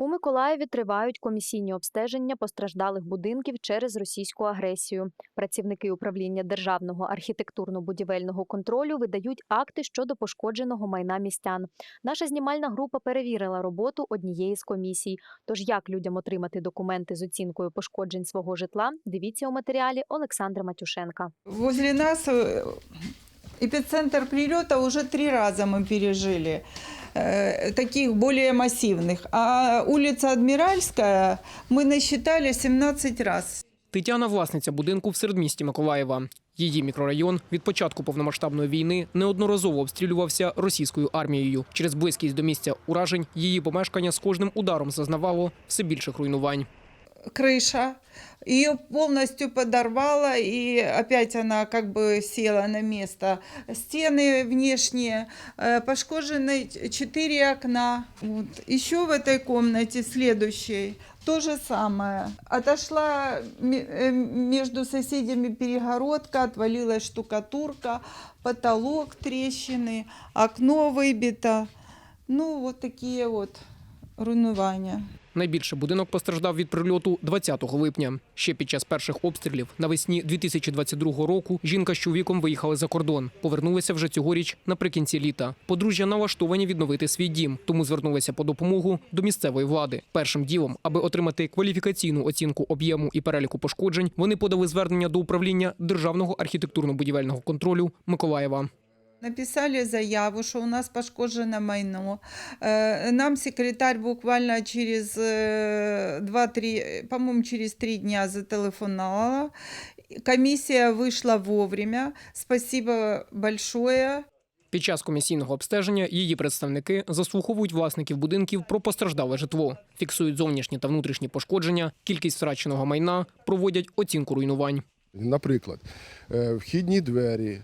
У Миколаєві тривають комісійні обстеження постраждалих будинків через російську агресію. Працівники управління державного архітектурно-будівельного контролю видають акти щодо пошкодженого майна містян. Наша знімальна група перевірила роботу однієї з комісій. Тож як людям отримати документи з оцінкою пошкоджень свого житла? Дивіться у матеріалі Олександра Матюшенка. Возле нас э, эпицентр прилета уже три раза мы пережили, э, таких более массивных. А улица Адмиральская мы насчитали 17 раз. Тетяна власниця будинку в середмісті Миколаєва. Її мікрорайон від початку повномасштабної війни неодноразово обстрілювався російською армією. Через близькість до місця уражень її помешкання з кожним ударом зазнавало все більших руйнувань. Крыша, ее полностью подорвала, и опять она как бы села на место. Стены внешние, э, пошкоджены четыре окна. Вот. Еще в этой комнате следующей то же самое. Отошла э, между соседями перегородка, отвалилась штукатурка, потолок трещины, окно выбито. Ну, вот такие вот руйнування. Найбільше будинок постраждав від прильоту 20 липня. Ще під час перших обстрілів навесні 2022 року жінка з чоловіком виїхали за кордон. Повернулися вже цьогоріч наприкінці літа. Подружжя налаштовані відновити свій дім, тому звернулися по допомогу до місцевої влади. Першим ділом, аби отримати кваліфікаційну оцінку об'єму і переліку пошкоджень, вони подали звернення до управління державного архітектурно-будівельного контролю Миколаєва. Написали заяву, що у нас пошкоджено майно. Е, Нам секретарь буквально через е, 2-3, по-моему, через 3 дня зателефонувала. Комісія вийшла вовремя. Спасибо большое. Під час комісійного обстеження її представники заслуховують власників будинків про постраждале житло, фіксують зовнішні та внутрішні пошкодження, кількість втраченого майна, проводять оцінку руйнувань. Наприклад, е, вхідні двері,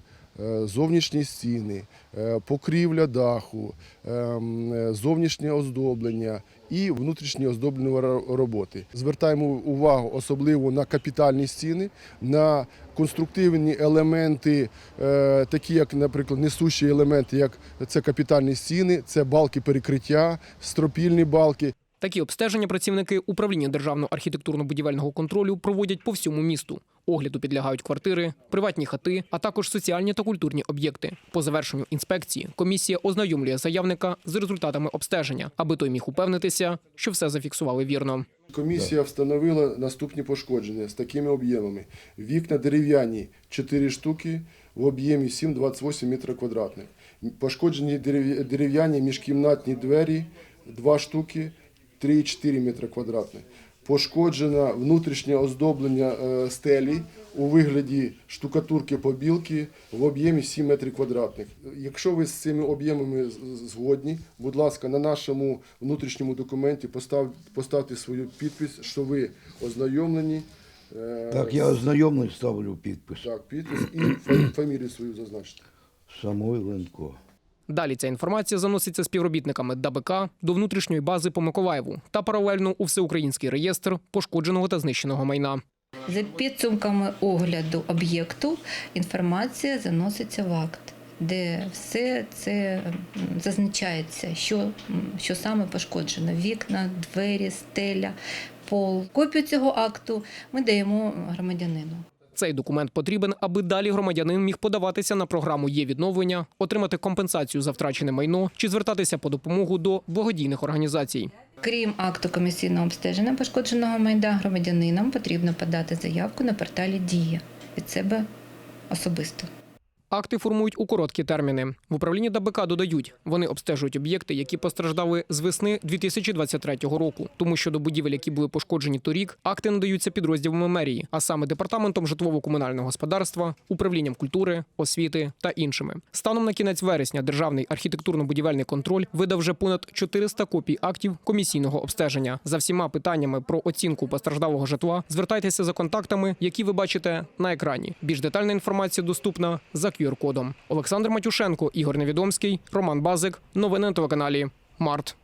зовнішні стіни, е, покрівля даху, е, е, зовнішнє оздоблення і внутрішні оздоблені роботи. Звертаємо увагу особливо на капітальні стіни, на конструктивні елементи, е, такі як, наприклад, несущі елементи, як це капітальні стіни, це балки перекриття, стропільні балки. Такі обстеження працівники управління державного архітектурно-будівельного контролю проводять по всьому місту. Огляду підлягають квартири, приватні хати, а також соціальні та культурні об'єкти. По завершенню інспекції комісія ознайомлює заявника з результатами обстеження, аби той міг упевнитися, що все зафіксували вірно. Комісія встановила наступні пошкодження з такими об'ємами. Вікна дерев'яні 4 штуки в об'ємі 7,28 метра квадратних. Пошкоджені дерев'яні міжкімнатні двері 2 штуки 3,4 метра квадратних. Пошкоджено внутрішнє оздоблення е, стелі у вигляді штукатурки побілки в об'ємі 7 метрів квадратних. Якщо ви з цими об'ємами згодні, будь ласка, на нашому внутрішньому документі постав, поставте свою підпис, що ви ознайомлені. е, Так, я ознайомлюсь, ставлю підпис. Так, підпис і фамілію свою зазначте. Самойленко. Далі ця інформація заноситься співробітниками ДАБК до внутрішньої бази по Миколаєву та паралельно у всеукраїнський реєстр пошкодженого та знищеного майна. За підсумками огляду об'єкту інформація заноситься в акт, де все це зазначається, що, що саме пошкоджено: вікна, двері, стеля, пол. Копію цього акту ми даємо громадянину. Цей документ потрібен, аби далі громадянин міг подаватися на програму є відновлення, отримати компенсацію за втрачене майно чи звертатися по допомогу до благодійних організацій. Крім акту комісійного обстеження пошкодженого майна, громадянинам потрібно подати заявку на порталі Дія від себе особисто. Акти формують у короткі терміни. В управлінні ДАБК додають, вони обстежують об'єкти, які постраждали з весни 2023 року. Тому що до будівель, які були пошкоджені торік, акти надаються підрозділами мерії, а саме департаментом житлово-комунального господарства, управлінням культури, освіти та іншими. Станом на кінець вересня державний архітектурно-будівельний контроль видав вже понад 400 копій актів комісійного обстеження. За всіма питаннями про оцінку постраждалого житла звертайтеся за контактами, які ви бачите на екрані. Більш детальна інформація доступна за QR-кодом. Олександр Матюшенко, Ігор Невідомський, Роман Базик. Новини на телеканалі Март.